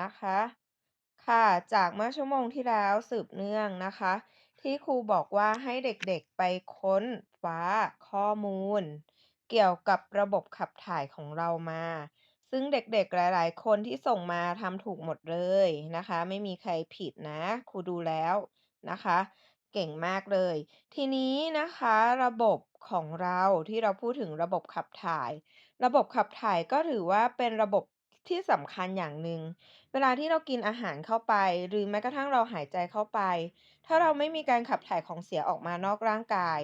นะคะ ค่ะจากเมื่อชั่วโมงที่แล้วสืบเนื่องนะคะ ที่ครูบอกว่าให้เด็กๆไปค้นคว้าข้อมูล เกี่ยวกับระบบขับถ่ายของเรามา ซึ่งเด็กๆหลายๆ คนที่ส่งมาทำถูกหมดเลยนะคะ ไม่มีใครผิดนะ ครูดูแล้วนะคะ เก่งมากเลย ทีนี้นะคะระบบของเราที่เราพูดถึงระบบขับถ่าย ระบบขับถ่ายก็ถือว่าเป็นระบบ ที่สำคัญอย่างหนึ่ง เวลาที่เรากินอาหารเข้าไป หรือแม้กระทั่งเราหายใจเข้าไป ถ้าเราไม่มีการขับถ่ายของเสียออกมานอกร่างกาย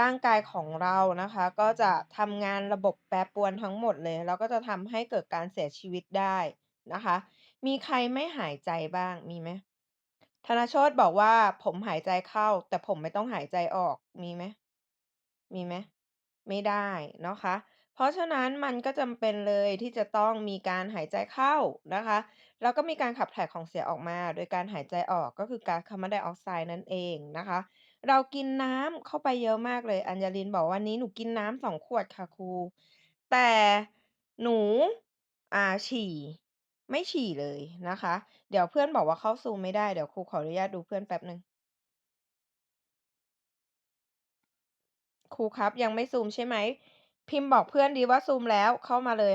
ร่างกายของเรานะคะ ก็จะทำงานระบบแปรปรวนทั้งหมดเลย แล้วก็จะทำให้เกิดการเสียชีวิตได้นะคะ มีใครไม่หายใจบ้างมีไหมธนโชติบอกว่าผมหายใจเข้า แต่ผมไม่ต้องหายใจออกมีไหมมีไหมไม่ได้นะคะ เพราะฉะนั้นมันก็จำเป็นเลยที่จะต้องมีการหายใจเข้านะคะ แล้วก็มีการขับถ่ายของเสียออกมา โดยการหายใจออกก็คือก๊าซคาร์บอนไดออกไซด์นั่นเองนะคะ เรากินน้ำเข้าไปเยอะมากเลย อัญญาลินบอกวันนี้หนูกินน้ำ2ขวดค่ะครู แต่หนู อ่า ฉี่ ไม่ฉี่เลยนะคะ เดี๋ยวเพื่อนบอกว่าเข้า Zoom ไม่ได้ เดี๋ยวครูขออนุญาตดูเพื่อนแป๊บหนึ่ง ครูครับยังไม่ซูมใช่ไหม พิมพ์บอกเพื่อนดีว่าซูมแล้วเข้ามาเลย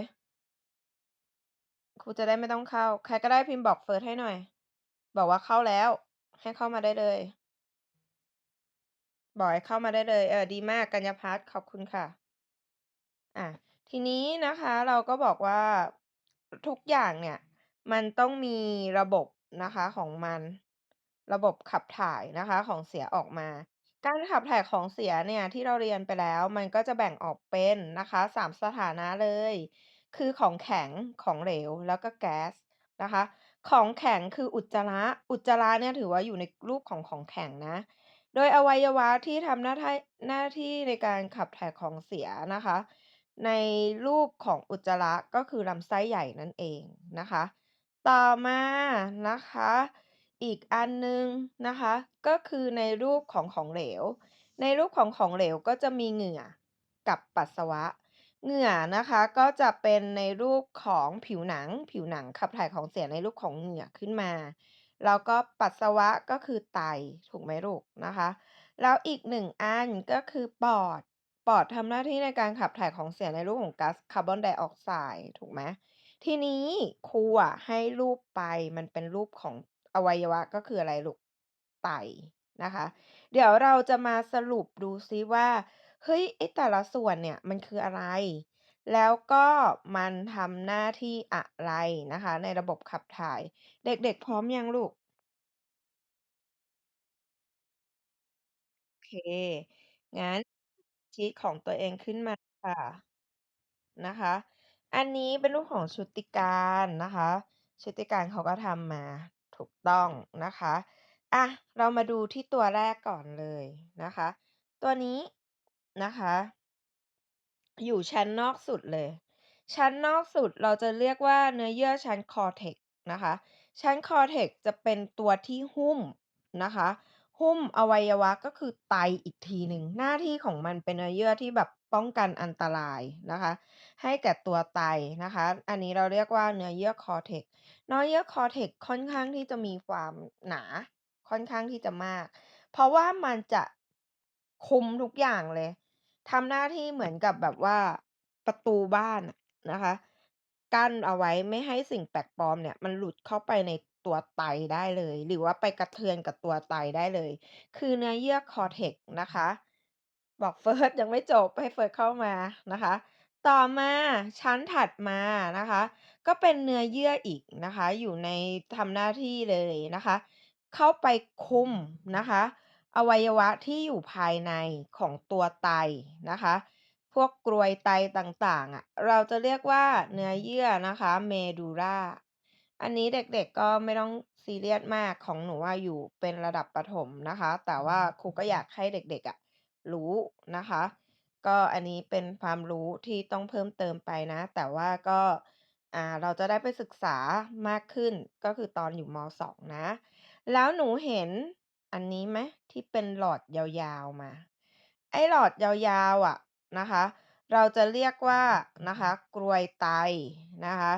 ครูจะได้ไม่ต้องเข้า ใครก็ได้พิมพ์บอกเฟิร์สให้หน่อย บอกว่าเข้าแล้ว ให้เข้ามาได้เลย บอกให้เข้ามาได้เลย เออดีมากกัญญาพัฒน์ขอบคุณค่ะ อะทีนี้นะคะเราก็บอกว่าทุกอย่างเนี่ย มันต้องมีระบบนะคะของมัน ระบบขับถ่ายนะคะของเสียออกมา การขับถ่ายของเสียเนี่ยที่เราเรียนไปแล้ว มันก็จะแบ่งออกเป็นนะคะ3สถานะเลย คือของแข็งของเหลวแล้วก็แก๊สนะคะ ของแข็งคืออุจจาระอุจจาระเนี่ยถือว่าอยู่ในรูปของของแข็งนะ โดยอวัยวะที่ทำหน้าที่หน้าที่ในการขับถ่ายของเสียนะคะ ในรูปของอุจจาระก็คือลำไส้ใหญ่นั่นเองนะคะ ต่อมานะคะ อีกอันหนึ่งนะคะ ก็คือในรูปของของเหลว ในรูปของของเหลวก็จะมีเหงื่อกับปัสสาวะ เหงื่อนะคะก็จะเป็นในรูปของผิวหนัง ผิวหนังขับถ่ายของเสียในรูปของเหงื่อขึ้นมา แล้วก็ปัสสาวะก็คือไตถูกไหมลูกนะคะ แล้วอีกหนึ่งอันก็คือปอด ปอดทำหน้าที่ในการขับถ่ายของเสียในรูปของก๊าซคาร์บอนไดออกไซด์ถูกไหมทีนี้ครูอะให้รูปไปมันเป็นรูปของ อวัยวะก็คืออะไรลูก ไตนะคะ เดี๋ยวเราจะมาสรุปดูซิว่า เฮ้ยไอแต่ละส่วนเนี่ยมันคืออะไร แล้วก็มันทำหน้าที่อะไรนะคะ ในระบบขับถ่าย เด็กๆพร้อมยังลูก โอเค งั้นชีตของตัวเองขึ้นมาค่ะ นะคะ อันนี้เป็นรูปของชุติการนะคะ ชุติการเขาก็ทำมา ถูกต้องนะคะ อะ เรามาดูที่ตัวแรกก่อนเลยนะคะ ตัวนี้นะคะ อยู่ชั้นนอกสุดเลย ชั้นนอกสุดเราจะเรียกว่าเนื้อเยื่อชั้นคอเทกนะคะ ชั้นคอเทกจะเป็นตัวที่หุ้มนะคะ หุ้มอวัยวะก็คือไตอีกทีหนึ่ง หน้าที่ของมันเป็นเนื้อเยื่อที่แบบ ป้องกันอันตรายนะคะ ให้แก่ตัวไตนะคะ อันนี้เราเรียกว่าเนื้อเยื่อคอเทกเนื้อเยื่อคอเทกค่อนข้างที่จะมีความหนา ค่อนข้างที่จะมาก เพราะว่ามันจะคุมทุกอย่างเลยทำหน้าที่เหมือนกับแบบว่าประตูบ้านนะคะ กั้นเอาไว้ไม่ให้สิ่งแปลกปลอมเนี่ย มันหลุดเข้าไปในตัวไตได้เลย หรือว่าไปกระเทือนกับตัวไตได้เลย คือเนื้อเยื่อคอเทกนะคะ บอก เฟิร์ส ยังไม่จบ ให้เฟิร์สเข้ามานะคะ ต่อมาชั้นถัดมานะคะ ก็เป็นเนื้อเยื่ออีกนะคะ อยู่ใน ทำหน้าที่เลยนะคะ เข้าไปคุมนะคะ อวัยวะที่อยู่ภายในของตัวไตนะคะ พวกกรวยไตต่าง ๆ อะ เราจะเรียกว่าเนื้อเยื่อนะคะเมดูล่าอันนี้เด็ก ๆ ก็ไม่ต้องซีเรียสมาก ของหนูว่าอยู่เป็นระดับประถมนะคะ แต่ว่าครูก็อยากให้เด็ก ๆ อะ รู้นะคะ ก็อันนี้เป็นความรู้ที่ต้องเพิ่มเติมไปนะ แต่ว่าก็อ่าเราจะได้ไปศึกษามากขึ้นก็คือตอนอยู่ม 2 นะ แล้วหนูเห็นอันนี้ไหมที่เป็นหลอดยาวๆมา ไอ้หลอดยาวๆอะนะคะ เราจะเรียกว่านะคะกรวยไตนะคะ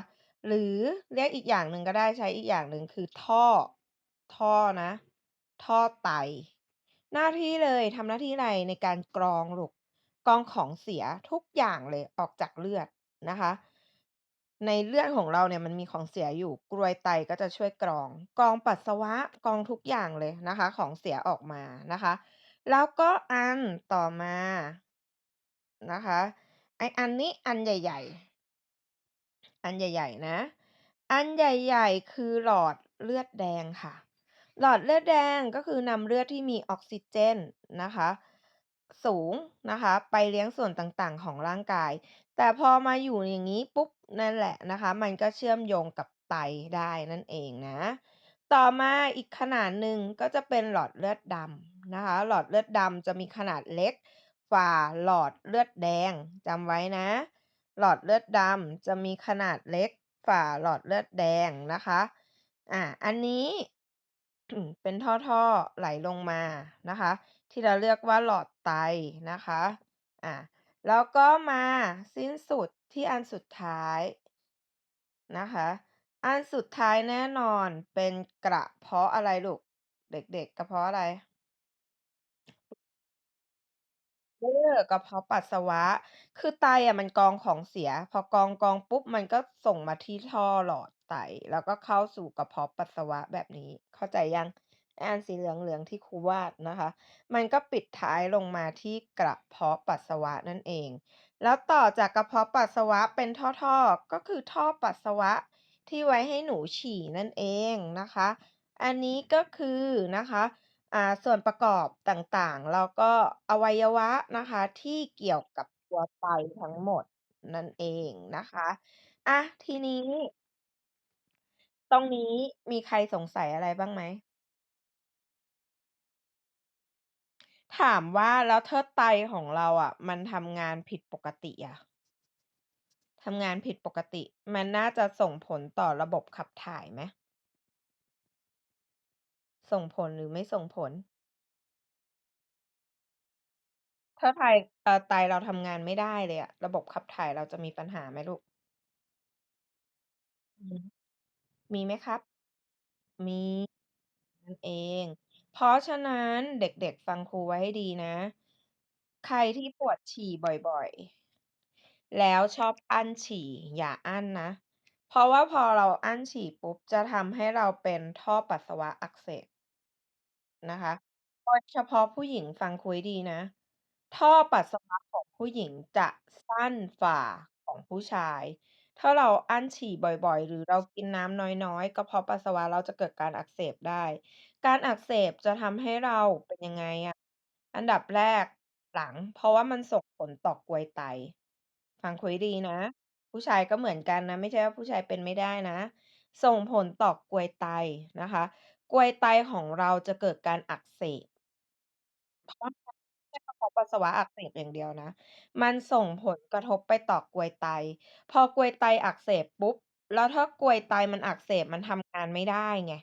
หรือเรียกอีกอย่างหนึ่งก็ได้ใช้อีกอย่างหนึ่งคือท่อ ท่อนะ ท่อไต หน้าที่เลย ทำหน้าที่อะไร ในการกรองลูก กรองของเสียทุกอย่างเลยออกจากเลือดนะคะ ในเลือดของเราเนี่ยมันมีของเสียอยู่ กรวยไตก็จะช่วยกรอง กรองปัสสาวะ กรองทุกอย่างเลยนะคะ ของเสียออกมานะคะ แล้วก็อันต่อมานะคะ ไออันนี้อันใหญ่ ๆ อันใหญ่ ๆ นะ อันใหญ่ ๆ คือหลอดเลือดแดงค่ะ หลอดเลือดแดงก็คือนำเลือดที่มีออกซิเจนนะคะ สูงนะคะ ไปเลี้ยงส่วนต่างๆ ของร่างกาย แต่พอมาอยู่อย่างนี้ปุ๊บนั่นแหละนะคะ มันก็เชื่อมโยงกับไตได้นั่นเองนะ ต่อมาอีกขนาดหนึ่งก็จะเป็นหลอดเลือดดำนะคะ หลอดเลือดดำจะมีขนาดเล็กฝ่าหลอดเลือดแดงจำไว้นะ หลอดเลือดดำจะมีขนาดเล็กฝ่าหลอดเลือดแดงนะคะอ่าอันนี้ เป็นท่อ ๆ ไหลลงมานะคะ ที่เราเรียกว่าหลอดไตนะคะอ่าแล้วก็มาสิ้นสุดที่อันสุดท้าย นะคะ อันสุดท้ายแน่นอนเป็นกระเพาะอะไรลูก เด็ก ๆ กระเพาะอะไร เออ กระเพาะปัสสาวะ คือไตอะมันกรองของเสีย พอกรองกองปุ๊บ มันก็ส่งมาที่ท่อหลอด ไต แล้วก็เข้าสู่กระเพาะปัสสาวะแบบนี้ เข้าใจยัง อันสีเหลือง ๆ ที่ครูวาดนะคะ มันก็ปิดท้ายลงมาที่กระเพาะปัสสาวะนั่นเอง แล้วต่อจากกระเพาะปัสสาวะเป็นท่อ ๆ ก็คือท่อปัสสาวะที่ไว้ให้หนูฉี่นั่นเองนะคะ อันนี้ก็คือนะคะอ่าส่วนประกอบต่างๆ แล้วก็อวัยวะนะคะที่เกี่ยวกับตัวไตทั้งหมดนั่นเองนะคะอะทีนี้ รงนี้มีใครสงสัยอะไรบ้างไหม ถามว่าแล้วถ้าไตของเราอะมันทำงานผิดปกติอะทำงานผิดปกติ มันน่าจะส่งผลต่อระบบขับถ่ายไหม ส่งผลหรือไม่ส่งผล ถ้าไตเอ่อไตเราทำงานไม่ได้เลยอะระบบขับถ่ายเราจะมีปัญหาไหมลูก อือฮึ มีไหมครับ มี นั่นเอง เพราะฉะนั้นเด็ก ๆ ฟังครูไว้ให้ดีนะ ใครที่ปวดฉี่บ่อย ๆ แล้วชอบอั้นฉี่ อย่าอั้นนะ เพราะว่าพอเราอั้นฉี่ปุ๊บ จะทำให้เราเป็นท่อปัสสาวะอักเสบ นะคะ โดยเฉพาะผู้หญิงฟังครูให้ดีนะ ท่อปัสสาวะของผู้หญิงจะสั้นฝ่าของผู้ชาย ถ้าเราอั้นฉี่บ่อย ๆ หรือเรากินน้ำน้อย ๆ กระเพาะปัสสาวะเราจะเกิดการอักเสบได้ การอักเสบจะทำให้เรา เป็นยังไงอะ อันดับแรก หลัง เพราะว่ามันส่งผลต่อกรวยไต ฟังครูให้ดีนะ ผู้ชายก็เหมือนกันนะ ไม่ใช่ว่าผู้ชายเป็นไม่ได้นะ ส่งผลต่อกรวยไตนะคะ กรวยไตของเราจะเกิดการอักเสบ เพราะ พาะปัสสาวะอักเสบอย่างเดียวนะ มันส่งผลกระทบไปต่อกรวยไต พอกรวยไตอักเสบปุ๊บ แล้วถ้ากรวยไตมันอักเสบมันทำงานไม่ได้ไง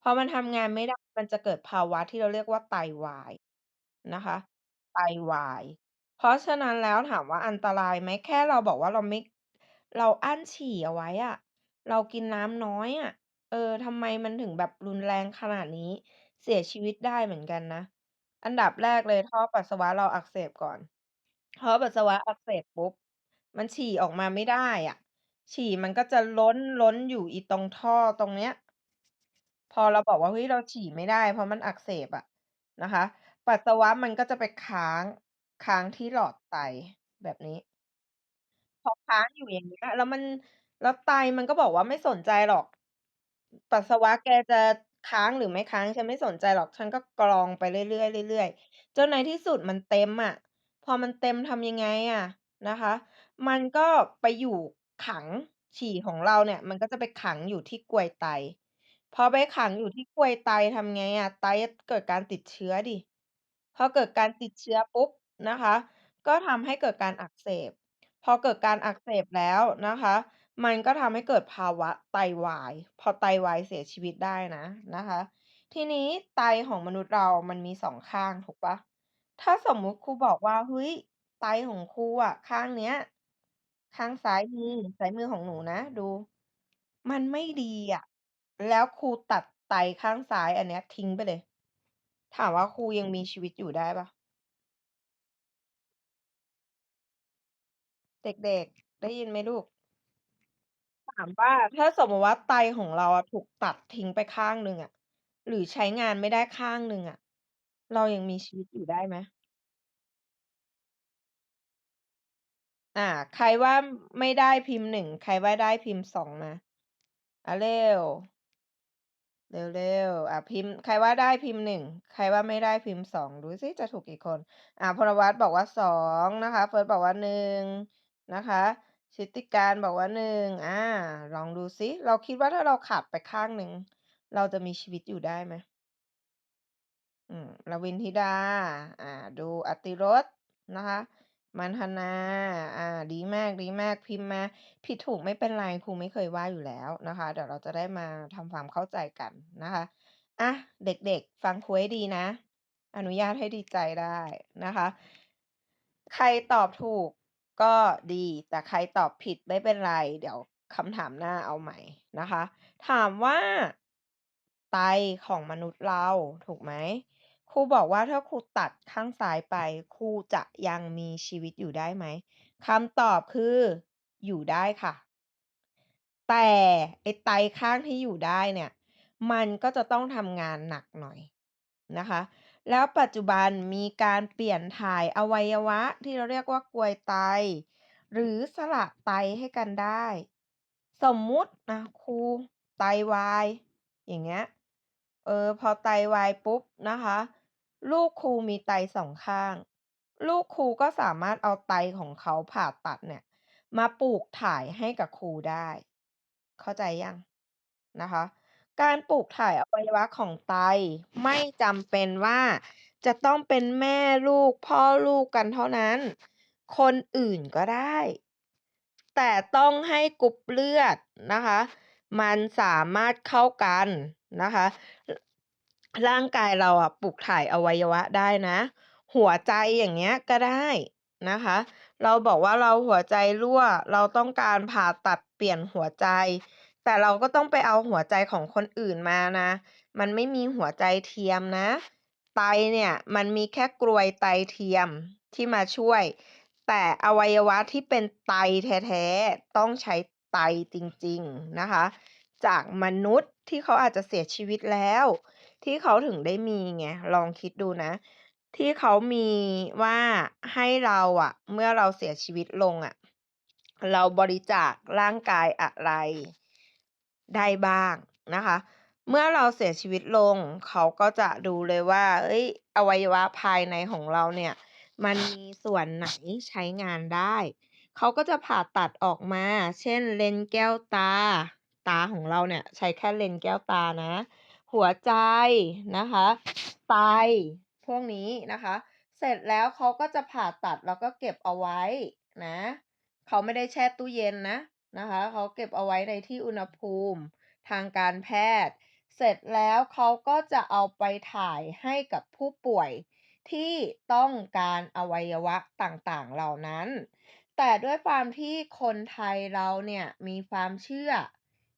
พอมันทำงานไม่ได้ มันจะเกิดภาวะที่เราเรียกว่าไตวาย นะคะ ไตวาย เพราะฉะนั้นแล้วถามว่าอันตรายไหม แค่เราบอกว่าเราไม่ เราอั้นฉี่เอาไว้อะ เรากินน้ำน้อยอะ เออ ทำไมมันถึงแบบรุนแรงขนาดนี้ เสียชีวิตได้เหมือนกันนะ อันดับแรกเลย ท่อปัสสาวะเราอักเสบก่อน ท่อปัสสาวะอักเสบปุ๊บ มันฉี่ออกมาไม่ได้อะ ฉี่มันก็จะล้น ล้นอยู่อีตรงท่อตรงเนี้ย พอเราบอกว่า เฮ้ย เราฉี่ไม่ได้ เพราะมันอักเสบอะนะคะ ปัสสาวะมันก็จะไปค้าง ค้างที่หลอดไต แบบนี้ พอค้างอยู่อย่างเงี้ย แล้วมัน แล้วไตมันก็บอกว่า ไม่สนใจหรอก ปัสสาวะแกจะ ค้างหรือไม่ค้างฉันไม่สนใจหรอก ฉันก็กรองไปเรื่อยๆ เรื่อยๆ จนในที่สุดมันเต็มอะ พอมันเต็มทำยังไงอะนะคะ มันก็ไปอยู่ขัง ฉี่ของเราเนี่ย มันก็จะไปขังอยู่ที่กรวยไต พอไปขังอยู่ที่กรวยไตทำไงอะ ไตก็เกิดการติดเชื้อดิ พอเกิดการติดเชื้อปุ๊บนะคะ ก็ทำให้เกิดการอักเสบ พอเกิดการอักเสบแล้วนะคะ มันก็ทำให้เกิดภาวะไตวาย พอไตวายเสียชีวิตได้นะนะคะ ทีนี้ไตของมนุษย์เรามันมีสองข้างถูกปล่าถ้าสมมุติครูบอกว่าเฮ้ยไตของครูอะข้างเนี้ย ข้างซ้ายมือซ้ายมือของหนูนะดู มันไม่ดีอะแล้วครูตัดไตข้างซ้ายอันเนี้ยทิ้งไปเลย ถามว่าครูยังมีชีวิตอยู่ได้ปล่า?เด็กๆ ได้ยินไหมลูก? ถามว่า ถ้าสมมติว่าไตของเราอะถูกตัดทิ้งไปข้างหนึ่งอะ หรือใช้งานไม่ได้ข้างหนึ่งอะ เรายังมีชีวิตอยู่ได้ไหม?อา ใครว่า ไม่ได้พิมพ์ 1 ใครว่าได้พิมพ์ 2 มา อา เร็ว เร็ว ๆ อ่า พิมพ์ ใครว่าได้พิมพ์ 1 ใครว่าไม่ได้พิมพ์ 2 ดูซิจะถูกกี่คน อ่า พลวัตบอกว่า 2 นะคะ เฟิร์สบอกว่า 1 นะคะ ชุติการบอกว่า 1 อา ลองดูซิ เราคิดว่าถ้าเราขาดไปข้างหนึ่ง เราจะมีชีวิตอยู่ได้ไหม?อืมลวินธิดา อ่า ดูอติรสนะคะ มัณฑนา อ่า ดีมาก ๆ พิมพ์มา ผิดถูกไม่เป็นไร ครูไม่เคยว่าอยู่แล้วนะคะ เดี๋ยวเราจะได้มาทำความเข้าใจกันนะคะอาเด็ก ๆ ฟังครูให้ดีนะ อนุญาตให้ดีใจได้นะคะ ใครตอบถูก ก็ดี แต่ใครตอบผิดไม่เป็นไร เดี๋ยวคำถามหน้าเอาใหม่นะคะ ถามว่า ไตของมนุษย์เราถูกไหม ครูบอกว่าถ้าครูตัดข้างซ้ายไป ครูจะยังมีชีวิตอยู่ได้ไหมคำตอบคือ อยู่ได้ค่ะ แต่ไอไตข้างที่อยู่ได้เนี่ย มันก็จะต้องทำงานหนักหน่อยนะคะ แล้วปัจจุบันมีการเปลี่ยนถ่ายอวัยวะที่เราเรียกว่ากวยไต หรือสละไตให้กันได้ สมมุติอะครูไตวายอย่างเงี้ยเออพอไตวายปุ๊บนะคะ ลูกครูมีไต2ข้าง ลูกครูก็สามารถเอาไตของเขาผ่าตัดเนี่ย มาปลูกถ่ายให้กับครูได้ เข้าใจยัง?นะคะ การปลูกถ่ายอวัยวะของไต ไม่จำเป็นว่าจะต้องเป็นแม่ลูก พ่อลูกกันเท่านั้น คนอื่นก็ได้ แต่ต้องให้กรุ๊ปเลือดนะคะ มันสามารถเข้ากันนะคะ ร่างกายเราอะปลูกถ่ายอวัยวะได้นะ หัวใจอย่างเงี้ยก็ได้นะคะ เราบอกว่าเราหัวใจรั่ว เราต้องการผ่าตัดเปลี่ยนหัวใจ แต่เราก็ต้องไปเอาหัวใจของคนอื่นมานะ มันไม่มีหัวใจเทียมนะ ไตเนี่ยมันมีแค่กรวยไตเทียมที่มาช่วย แต่อวัยวะที่เป็นไตแท้ๆต้องใช้ไตจริงๆนะคะ จากมนุษย์ที่เขาอาจจะเสียชีวิตแล้ว ที่เขาถึงได้มีไงลองคิดดูนะ ที่เขามีว่าให้เราอะเมื่อเราเสียชีวิตลงอะเราบริจาคร่างกายอะไร ได้บ้างนะคะ เมื่อเราเสียชีวิตลง เขาก็จะดูเลยว่าเฮ้ย อวัยวะภายในของเราเนี่ย มันมีส่วนไหนใช้งานได้ เขาก็จะผ่าตัดออกมา เช่น เลนส์แก้วตา ตาของเราเนี่ย ใช้แค่เลนส์แก้วตานะ หัวใจนะคะ ไต พวกนี้นะคะ เสร็จแล้วเขาก็จะผ่าตัดแล้วก็เก็บเอาไว้นะ เขาไม่ได้แช่ตู้เย็นนะ นะคะ เขาเก็บเอาไว้ในที่อุณหภูมิทางการแพทย์ เสร็จแล้วเขาก็จะเอาไปถ่ายให้กับผู้ป่วยที่ต้องการอวัยวะต่างๆ เหล่านั้น แต่ด้วยความที่คนไทยเราเนี่ยมีความเชื่อ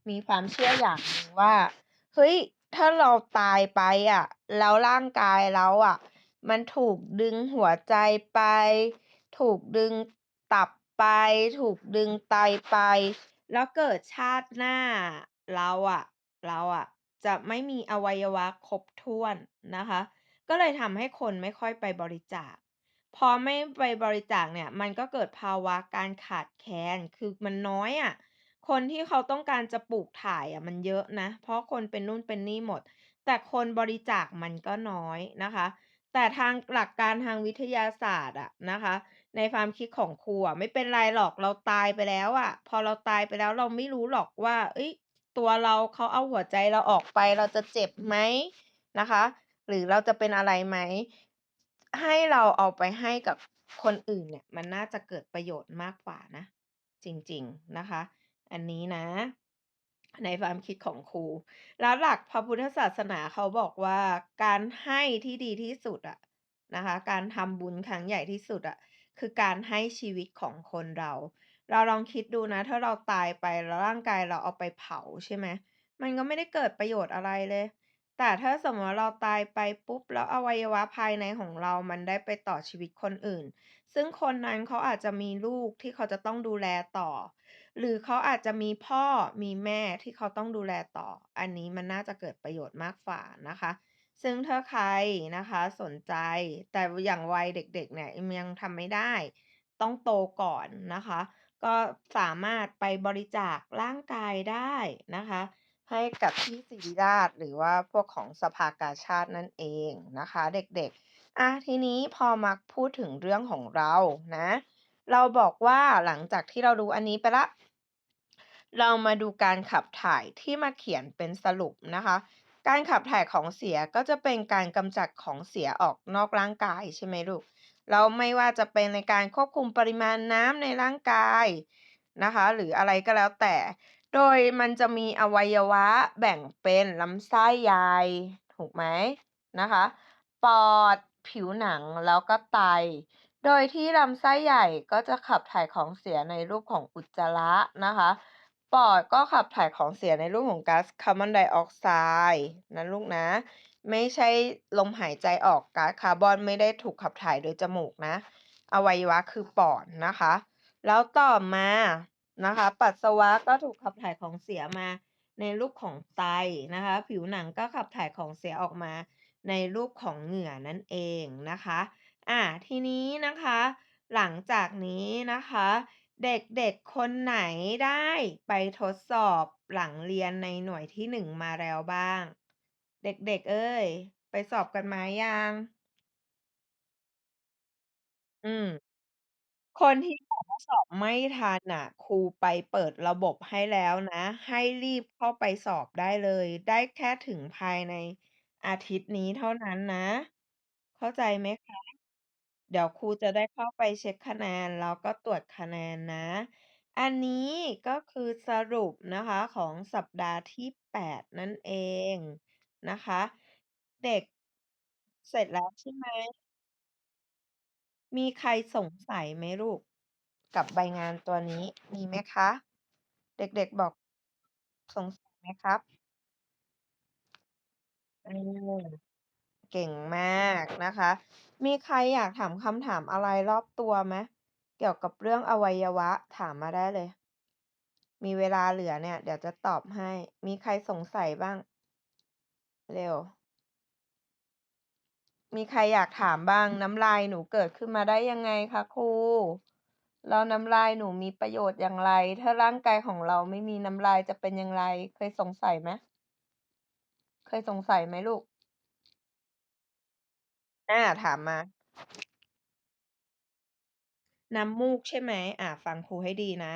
มีความเชื่ออย่างหนึ่งว่า เฮ้ย ถ้าเราตายไปอะ แล้วร่างกายเราอะ มันถูกดึงหัวใจไป ถูกดึง ไป ถูกดึงไตไป แล้วเกิดชาติหน้าเราอะเราอะจะไม่มีอวัยวะครบถ้วนนะคะ ก็เลยทำให้คนไม่ค่อยไปบริจาค พอไม่ไปบริจาคเนี่ย มันก็เกิดภาวะการขาดแคลน คือมันน้อยอะคนที่เขาต้องการจะปลูกถ่ายอะมันเยอะนะ เพราะคนเป็นนู่นเป็นนี่หมด แต่คนบริจาคมันก็น้อยนะคะ แต่ทางหลักการทางวิทยาศาสตร์อะนะคะ ในความคิดของครูอะไม่เป็นไรหรอกเราตายไปแล้วอะ พอเราตายไปแล้วเราไม่รู้หรอกว่าเฮ้ย ตัวเราเขาเอาหัวใจเราออกไปเราจะเจ็บไหมนะคะ หรือเราจะเป็นอะไรไหม ให้เราเอาไปให้กับคนอื่นเนี่ย มันน่าจะเกิดประโยชน์มากกว่านะ จริงๆนะคะ อันนี้นะ ในความคิดของครู แล้วหลักพระพุทธศาสนาเขาบอกว่าการให้ที่ดีที่สุดอะนะคะ การทำบุญครั้งใหญ่ที่สุดอะ คือการให้ชีวิตของคนเรา เราลองคิดดูนะ ถ้าเราตายไปแล้วร่างกายเราเอาไปเผาใช่ไหม มันก็ไม่ได้เกิดประโยชน์อะไรเลย แต่ถ้าสมมติว่าเราตายไปปุ๊บ แล้วอวัยวะภายในของเรา มันได้ไปต่อชีวิตคนอื่น ซึ่งคนนั้นเขาอาจจะมีลูกที่เขาจะต้องดูแลต่อ หรือเขาอาจจะมีพ่อมีแม่ที่เขาต้องดูแลต่อ อันนี้มันน่าจะเกิดประโยชน์มากกว่านะคะ ซึ่งถ้าใครนะคะสนใจแต่อย่างวัยเด็กๆเนี่ยยังทำไม่ได้ ต้องโตก่อนนะคะ ก็สามารถไปบริจาคร่างกายได้นะคะ ให้กับที่ศิริราชหรือว่าพวกของสภากาชาตินั่นเองนะคะ เด็กๆอะทีนี้พอมาพูดถึงเรื่องของเรานะเราบอกว่าหลังจากที่เราดูอันนี้ไปละ เรามาดูการขับถ่ายที่มาเขียนเป็นสรุปนะคะ การขับถ่ายของเสียก็จะเป็นการกำจัดของเสียออกนอกร่างกายใช่ไหมลูกแล้วไม่ว่าจะเป็นในการควบคุมปริมาณน้ำในร่างกายนะคะ หรืออะไรก็แล้วแต่ โดยมันจะมีอวัยวะแบ่งเป็นลำไส้ใหญ่ถูกไหมนะคะ ปอด ผิวหนังแล้วก็ไต โดยที่ลำไส้ใหญ่ก็จะขับถ่ายของเสียในรูปของอุจจาระนะคะ ปอดก็ขับถ่ายของเสียในรูปของก๊าซคาร์บอนไดออกไซด์นะลูกนะ ไม่ใช่ลมหายใจออกก๊าซคาร์บอนไม่ได้ถูกขับถ่ายโดยจมูกนะ อวัยวะคือปอดนะคะ แล้วต่อมานะคะ ปัสสาวะก็ถูกขับถ่ายของเสียมาในรูปของไตนะคะ ผิวหนังก็ขับถ่ายของเสียออกมาในรูปของเหงื่อนั่นเองนะคะ อะทีนี้นะคะ หลังจากนี้นะคะ เด็กๆ คนไหนได้ไปทดสอบหลังเรียนในหน่วยที่หนึ่งมาแล้วบ้าง เด็กๆ เอ้ย ไปสอบกันมายัง อืม คนที่แบบว่าสอบไม่ทันน่ะ ครูไปเปิดระบบให้แล้วนะ ให้รีบเข้าไปสอบได้เลย ได้แค่ถึงภายในอาทิตย์นี้เท่านั้นนะ เข้าใจไหมคะ เดี๋ยวครูจะได้เข้าไปเช็คคะแนน แล้วก็ตรวจคะแนนนะ อันนี้ก็คือสรุปนะคะของสัปดาห์ที่ 8 นั่นเองนะคะ เด็ก เสร็จแล้วใช่ไหม มีใครสงสัยไหมลูก กับใบงานตัวนี้ มีไหมคะ เด็ก ๆ บอก สงสัยไหมครับ เออ เก่งมากนะคะ มีใครอยากถามคำถามอะไรรอบตัวไหมเกี่ยวกับเรื่องอวัยวะถามมาได้เลย มีเวลาเหลือเนี่ย เดี๋ยวจะตอบให้ มีใครสงสัยบ้าง เร็ว มีใครอยากถามบ้างน้ำลายหนูเกิดขึ้นมาได้ยังไงคะครูแล้วน้ำลายหนูมีประโยชน์อย่างไร ถ้าร่างกายของเราไม่มีน้ำลายจะเป็นอย่างไร เคยสงสัยไหมเคยสงสัยไหมลูก อ่า ถามมา น้ำมูกใช่ไหม อ่า ฟังครูให้ดีนะ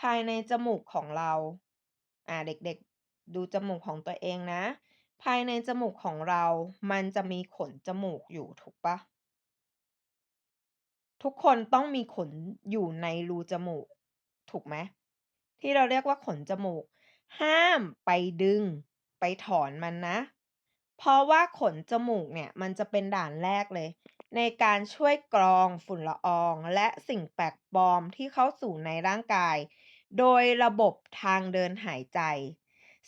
ภายในจมูกของเรา อ่า เด็กๆ ดูจมูกของตัวเองนะ ภายในจมูกของเรา มันจะมีขนจมูกอยู่ถูกปะ ทุกคนต้องมีขนอยู่ในรูจมูก ถูกไหม ที่เราเรียกว่าขนจมูก ห้ามไปดึง ไปถอนมันนะ เพราะว่าขนจมูกเนี่ยมันจะเป็นด่านแรกเลย ในการช่วยกรองฝุ่นละออง และสิ่งแปลกปลอมที่เข้าสู่ในร่างกาย โดยระบบทางเดินหายใจ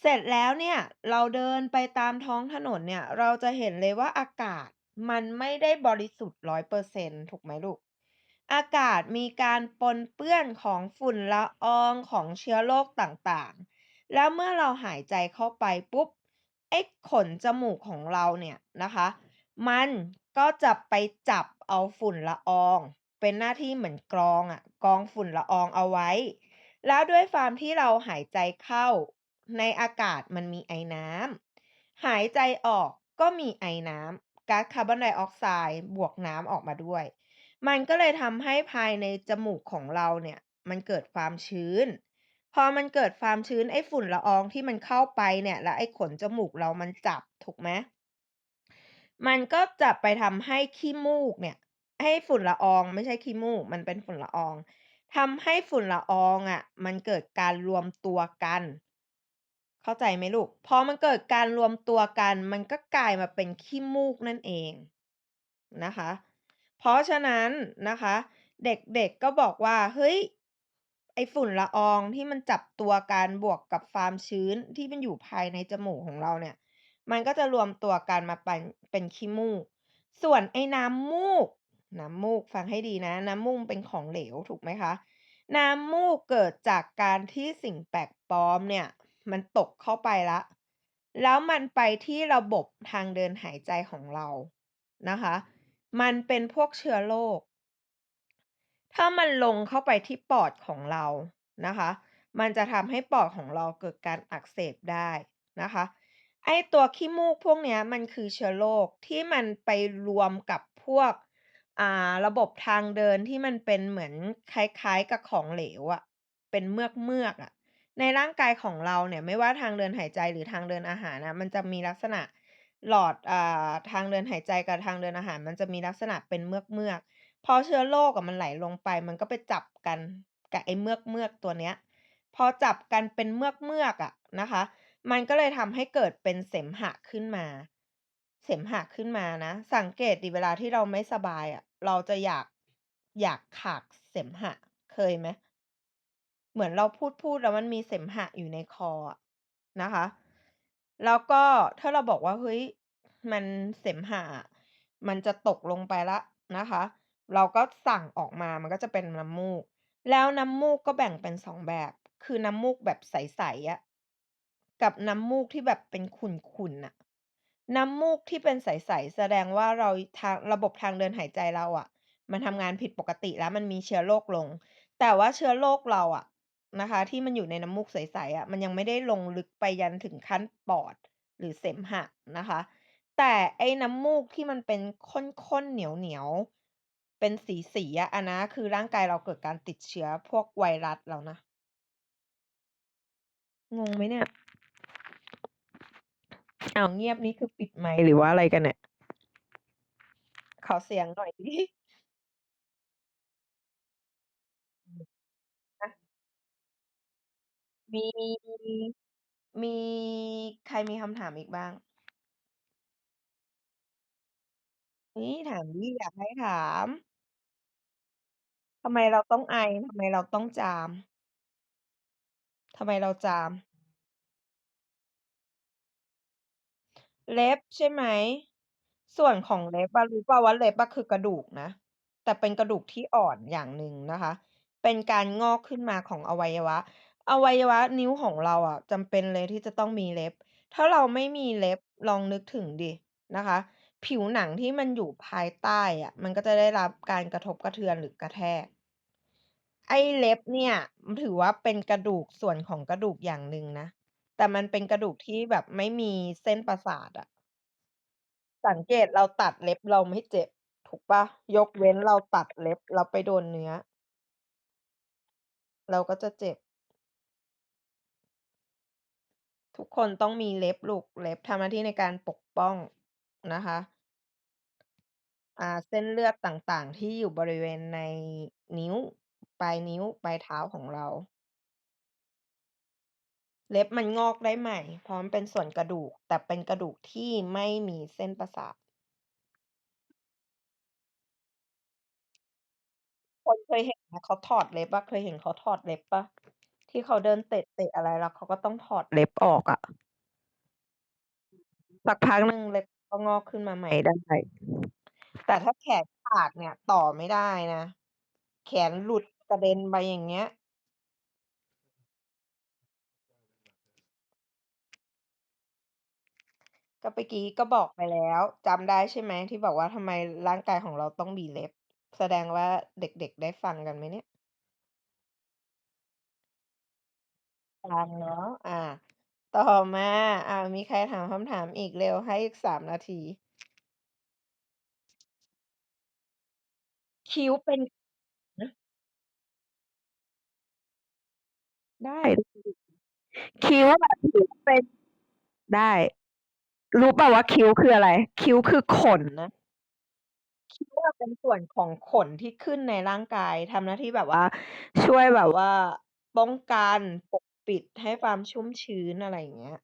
เสร็จแล้วเนี่ยเราเดินไปตามท้องถนนเนี่ย เราจะเห็นเลยว่าอากาศมันไม่ได้บริสุทธิ์ร้อยเปอร์เซ็นต์ถูกไหมลูก อากาศมีการปนเปื้อนของฝุ่นละอองของเชื้อโรคต่างๆ แล้วเมื่อเราหายใจเข้าไปปุ๊บ ไอ้ขนจมูกของเราเนี่ยนะคะ มันก็จะไปจับเอาฝุ่นละออง เป็นหน้าที่เหมือนกรองอะกรองฝุ่นละอองเอาไว้ แล้วด้วยความที่เราหายใจเข้า ในอากาศมันมีไอน้ำหายใจออกก็มีไอน้ำก๊าซคาร์บอนไดออกไซด์บวกน้ำออกมาด้วย มันก็เลยทำให้ภายในจมูกของเราเนี่ย มันเกิดความชื้น พอมันเกิดความชื้นไอ้ฝุ่นละอองที่มันเข้าไปเนี่ยแล้วไอ้ขนจมูกเรามันจับถูกไหมมันก็จะไปทำให้ขี้มูกเนี่ย ให้ฝุ่นละอองไม่ใช่ขี้มูก มันเป็นฝุ่นละอองทำให้ฝุ่นละอองอะ่ะ มันเกิดการรวมตัวกัน เข้าใจไหมลูกพอมันเกิดการรวมตัวกัน มันก็กลายมาเป็นขี้มูกนั่นเองนะคะ เพราะฉะนั้นนะคะ เด็กๆก็บอกว่าเฮ้ย ไอฝุ่นละอองที่มันจับตัวกันบวกกับความชื้นที่มันอยู่ภายในจมูกของเราเนี่ย มันก็จะรวมตัวกันมาเป็นเป็นขี้มูก ส่วนไอ้น้ำมูก น้ำมูกฟังให้ดีนะ น้ำมูกเป็นของเหลวถูกไหมคะ น้ำมูกเกิดจากการที่สิ่งแปลกปลอมเนี่ย มันตกเข้าไปล้วแล้วมันไปที่ระบบทางเดินหายใจของเรานะคะ มันเป็นพวกเชื้อโรค ถ้ามันลงเข้าไปที่ปอดของเรานะคะ มันจะทำให้ปอดของเราเกิดการอักเสบได้นะคะ ไอตัวขี้มูกพวกนี้มันคือเชื้อโรคที่มันไปรวมกับพวกอ่าระบบทางเดินที่มันเป็นเหมือนคล้ายๆกับของเหลวอะเป็นเมือกๆอะในร่างกายของเราเนี่ยไม่ว่าทางเดินหายใจหรือทางเดินอาหารอะมันจะมีลักษณะหลอดอ่าทางเดินหายใจกับทางเดินอาหาร มันจะมีลักษณะเป็นเมือกๆ พอเชื้อโรคอะมันไหลลงไป มันก็ไปจับกันกับไอ้เมือกๆตัวเนี้ย พอจับกันเป็นเมือกๆอกอะนะคะ มันก็เลยทำให้เกิดเป็นเสมหะขึ้นมา เสมหะขึ้นมานะ สังเกตดิเวลาที่เราไม่สบายอะเราจะอยากอยากขากเสมหะเคยไหม?เหมือนเราพูดๆแล้วมันมีเสมหะอยู่ในคอนะคะ แล้วก็ถ้าเราบอกว่าเฮ้ยมันเสมหะมันจะตกลงไปล้วนะคะ เราก็สั่งออกมามันก็จะเป็นน้ำมูก แล้วน้ำมูกก็แบ่งเป็น2แบบ คือน้ำมูกแบบใสๆอะกับน้ำมูกที่แบบเป็นขุ่นๆน่ะ น้ำมูกที่เป็นใสๆแสดงว่าเราทางระบบทางเดินหายใจเราอะมันทำงานผิดปกติแล้วมันมีเชื้อโรคลง แต่ว่าเชื้อโรคเราอะนะคะ ที่มันอยู่ในน้ำมูกใสๆอะมันยังไม่ได้ลงลึกไปยันถึงขั้นปอดหรือเสมหะนะคะ แต่ไอ้น้ำมูกที่มันเป็นข้นๆเหนียวๆ เป็นสีๆอะอันนะคือร่างกายเราเกิดการติดเชื้อพวกไวรัสแล้วนะ งงไหมเนี่ย?อ้าวเงียบนี่คือปิดไมค์หรือว่าอะไรกันเนี่ย?ขอเสียงหน่อยสิมีมีใครมีคำถามอีกบ้าง?เฮ้ยถามดิอยากให้ถาม ทำไมเราต้องไอ ทำไมเราต้องจาม?ทำไมเราจาม?เล็บใช่ไหม?ส่วนของเล็บอะรู้ป่าว่าเล็บอะคือกระดูกนะ แต่เป็นกระดูกที่อ่อนอย่างหนึ่งนะคะ เป็นการงอกขึ้นมาของอวัยวะ อวัยวะนิ้วของเราอะจำเป็นเลยที่จะต้องมีเล็บ ถ้าเราไม่มีเล็บลองนึกถึงดินะคะ ผิวหนังที่มันอยู่ภายใต้อะ มันก็จะได้รับการกระทบกระเทือนหรือกระแทก ไอ้เล็บเนี่ย ถือว่าเป็นกระดูก ส่วนของกระดูกอย่างหนึ่งนะ แต่มันเป็นกระดูกที่แบบไม่มีเส้นประสาทอะ สังเกตเราตัดเล็บเราไม่เจ็บ ถูกเปล่า?ยกเว้นเราตัดเล็บ แล้วไปโดนเนื้อ เราก็จะเจ็บ ทุกคนต้องมีเล็บลูก เล็บทำหน้าที่ในการปกป้องนะคะ อ่า เส้นเลือดต่าง ๆ ที่อยู่บริเวณในนิ้ว ปลายนิ้ว ปลายเท้าของเรา เล็บมันงอกได้ใหม่ เพราะมันเป็นส่วนกระดูก แต่เป็นกระดูกที่ไม่มีเส้นประสาท คนเคยเห็นไหมเขาถอดเล็บอะ เคยเห็นเขาถอดเล็บเปล่า?ที่เขาเดินเตะๆอะไร แล้วเขาก็ต้องถอดเล็บออกอะ สักพักหนึ่ง เล็บก็งอกขึ้นมาใหม่ ได้ แต่ถ้าแขนขาดเนี่ย ต่อไม่ได้นะ แขนหลุด กระเด็นไปอย่างเงี้ย ก็เมื่อกี้ก็บอกไปแล้ว จำได้ใช่ไหม?ที่บอกว่าทำไมร่างกายของเราต้องมีเล็บ แสดงว่าเด็ก ๆ ได้ฟังกันไหมเนี่ย?ยังเนาะ อา ต่อมา อ่า มีใครถามคำถามอีกเร็ว ให้อีก 3 นาที คิ้วเป็น ได้ คิ้วอะถือเป็น ได้ รู้เปล่าว่าคิ้วคืออะไร?คิ้วคือขนนะ คิ้วอะเป็นส่วนของขนที่ขึ้นในร่างกาย ทำหน้าที่แบบว่า ช่วยแบบว่าป้องกัน ปกปิด ให้ความชุ่มชื้น อะไรอย่างเงี้ย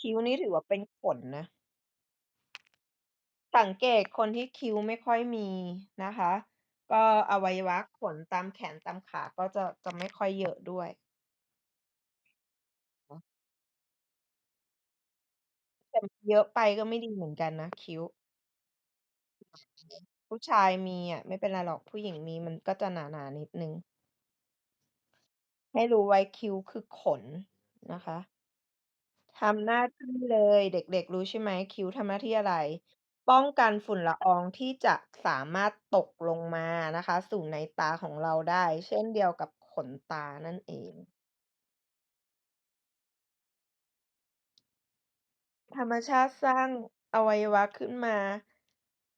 คิ้วนี่ถือว่าเป็นขนนะ สังเกตคนที่คิ้วไม่ค่อยมีนะคะ ก็อวัยวะขนตามแขนตามขาก็จะ จะไม่ค่อยเยอะด้วยเนาะแต่เยอะไปก็ไม่ดีเหมือนกันนะคิ้ว ผู้ชายมีอะไม่เป็นไรหรอก ผู้หญิงมีมันก็จะหนา ๆ นิดหนึ่ง ให้รู้ไว้คิ้วคือขนนะคะ ทำหน้าที่เลย เด็ก ๆ รู้ใช่ไหม คิ้วทำหน้าที่อะไร ป้องกันฝุ่นละอองที่จะสามารถตกลงมานะคะ สู่ในตาของเราได้ เช่นเดียวกับขนตานั่นเอง ธรรมชาติสร้างอวัยวะขึ้นมา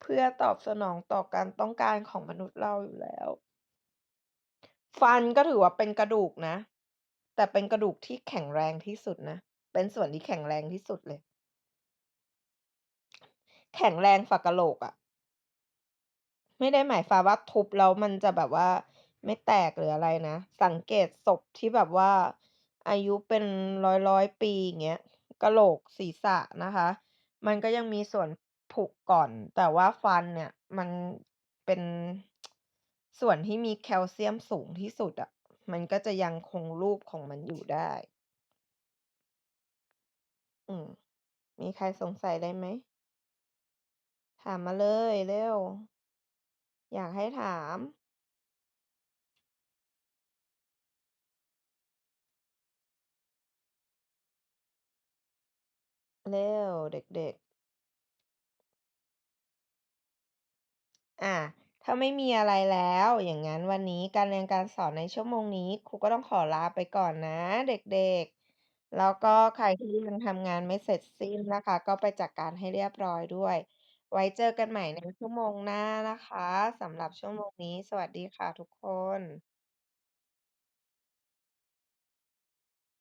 เพื่อตอบสนองต่อการต้องการของมนุษย์เราอยู่แล้ว ฟันก็ถือว่าเป็นกระดูกนะ แต่เป็นกระดูกที่แข็งแรงที่สุดนะ เป็นส่วนที่แข็งแรงที่สุดเลย แข็งแรงฝ่ากะโหลกอะไม่ได้หมายความว่าทุบแล้วมันจะแบบว่าไม่แตกหรืออะไรนะ สังเกตศพที่แบบว่า อายุเป็นร้อยๆปีอย่างเงี้ยกะโหลกศีรษะนะคะ มันก็ยังมีส่วนผุก่อน แต่ว่าฟันเนี่ยมันเป็นส่วนที่มีแคลเซียมสูงที่สุดอะมันก็จะยังคงรูปของมันอยู่ได้ อืม มีใครสงสัยอะไรไหม ถามมาเลยเร็ว อยากให้ถาม เร็ว เด็กๆอาถ้าไม่มีอะไรแล้ว อย่างงั้นวันนี้การเรียนการสอนในชั่วโมงนี้ครูก็ต้องขอลาไปก่อนนะ เด็กๆ แล้วก็ใครที่ยังทำงานไม่เสร็จสิ้นนะคะ ก็ไปจัดการให้เรียบร้อยด้วย ไว้เจอกันใหม่ในชั่วโมงหน้านะคะ สำหรับชั่วโมงนี้ สวัสดีค่ะทุกคน